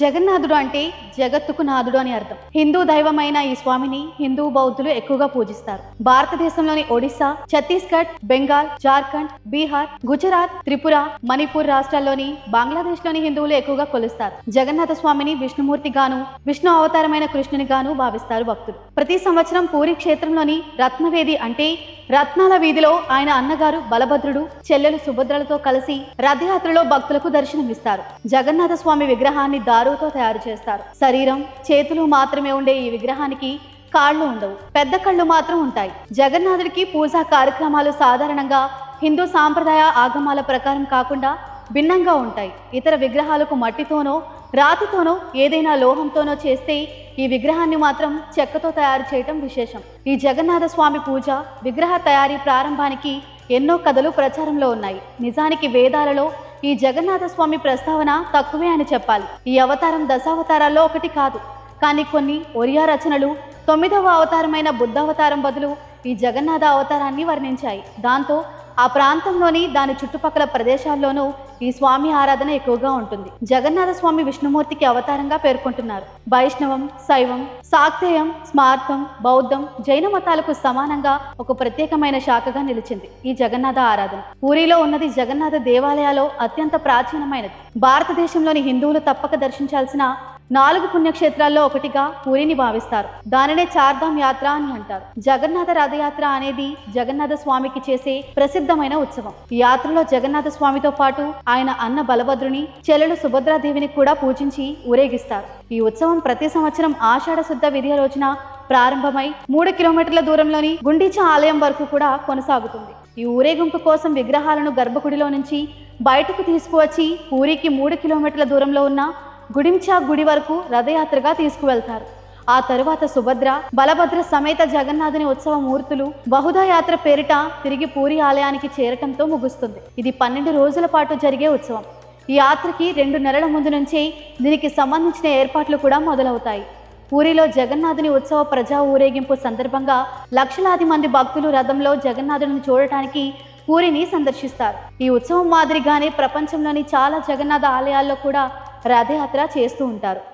జగన్నాథుడు అంటే జగత్తుకు నాథుడు అని అర్థం. హిందూ దైవమైన ఈ స్వామిని హిందూ బౌద్ధులు ఎక్కువగా పూజిస్తారు. భారతదేశంలోని ఒడిశా ఛత్తీస్గఢ్ బెంగాల్ జార్ఖండ్ బీహార్ గుజరాత్ త్రిపుర మణిపూర్ రాష్ట్రాల్లోని బంగ్లాదేశ్లోని హిందువులు ఎక్కువగా కొలుస్తారు. జగన్నాథ స్వామిని విష్ణుమూర్తి గాను విష్ణు అవతారమైన కృష్ణుని గాను భావిస్తారు భక్తులు. ప్రతి సంవత్సరం పూరి క్షేత్రంలోని రత్నవేది అంటే రత్నాల వీధిలో ఆయన అన్నగారు బలభద్రుడు చెల్లెలు సుభద్రలతో కలిసి రథయాత్రలో భక్తులకు దర్శనమిస్తారు. జగన్నాథ స్వామి విగ్రహాన్ని దారుతో తయారు చేస్తారు. శరీరం చేతులు మాత్రమే ఉండే ఈ విగ్రహానికి కాళ్ళు ఉండవు. పెద్ద కళ్ళు మాత్రం ఉంటాయి. జగన్నాథుడికి పూజా కార్యక్రమాలు సాధారణంగా హిందూ సాంప్రదాయ ఆగమాల ప్రకారం కాకుండా భిన్నంగా ఉంటాయి. ఇతర విగ్రహాలకు మట్టితోనో రాతితోనో ఏదైనా లోహంతోనో చేస్తే ఈ విగ్రహాన్ని మాత్రం చెక్కతో తయారు చేయటం విశేషం. ఈ జగన్నాథ స్వామి పూజ విగ్రహ తయారీ ప్రారంభానికి ఎన్నో కథలు ప్రచారంలో ఉన్నాయి. నిజానికి వేదాలలో ఈ జగన్నాథ స్వామి ప్రస్తావన తక్కువే అని చెప్పాలి. ఈ అవతారం దశావతారాల్లో ఒకటి కాదు. కానీ కొన్ని ఒరియా రచనలు తొమ్మిదవ అవతారమైన బుద్ధావతారం బదులు ఈ జగన్నాథ అవతారాన్ని వర్ణించాయి. దాంతో ఆ ప్రాంతంలోని దాని చుట్టుపక్కల ప్రదేశాల్లోనూ ఈ స్వామి ఆరాధన ఎక్కువగా ఉంటుంది. జగన్నాథ స్వామి విష్ణుమూర్తికి అవతారంగా పేర్కొంటున్నారు. వైష్ణవం శైవం సాక్తేయం స్మార్థం బౌద్ధం జైన మతాలకు సమానంగా ఒక ప్రత్యేకమైన శాఖగా నిలిచింది ఈ జగన్నాథ ఆరాధన. పూరిలో ఉన్నది జగన్నాథ దేవాలయాలో అత్యంత ప్రాచీనమైనది. భారతదేశంలోని హిందువులు తప్పక దర్శించాల్సిన నాలుగు పుణ్యక్షేత్రాల్లో ఒకటిగా పూరిని భావిస్తారు. దానినే చార్ధామ్ యాత్ర అని అంటారు. జగన్నాథ రథయాత్ర అనేది జగన్నాథ స్వామికి చేసే ప్రసిద్ధమైన ఉత్సవం. ఈ యాత్రలో జగన్నాథ స్వామితో పాటు ఆయన అన్న బలభద్రుని చెల్లెలు సుభద్రాదేవిని కూడా పూజించి ఊరేగిస్తారు. ఈ ఉత్సవం ప్రతి సంవత్సరం ఆషాఢ శుద్ధ విధియ రోజున ప్రారంభమై మూడు కిలోమీటర్ల దూరంలోని గుండీచా ఆలయం వరకు కూడా కొనసాగుతుంది. ఈ ఊరేగింపు కోసం విగ్రహాలను గర్భగుడిలో నుంచి బయటకు తీసుకువచ్చి పూరికి మూడు కిలోమీటర్ల దూరంలో ఉన్న గుడించా గుడి వరకు రథయాత్రగా తీసుకువెళ్తారు. ఆ తరువాత సుభద్ర బలభద్ర సమేత జగన్నాథుని ఉత్సవ మూర్తులు బహుదా యాత్ర పేరిట తిరిగి పూరి ఆలయానికి చేరటంతో ముగుస్తుంది. ఇది పన్నెండు రోజుల పాటు జరిగే ఉత్సవం. ఈ యాత్రకి రెండు నెలల ముందు నుంచే దీనికి సంబంధించిన ఏర్పాట్లు కూడా మొదలవుతాయి. పూరిలో జగన్నాథుని ఉత్సవ ప్రజా ఊరేగింపు సందర్భంగా లక్షలాది మంది భక్తులు రథంలో జగన్నాథుని చూడటానికి పూరిని సందర్శిస్తారు. ఈ ఉత్సవం మాదిరిగానే ప్రపంచంలోని చాలా జగన్నాథ ఆలయాల్లో కూడా రథయాత్ర చేస్తూ ఉంటారు.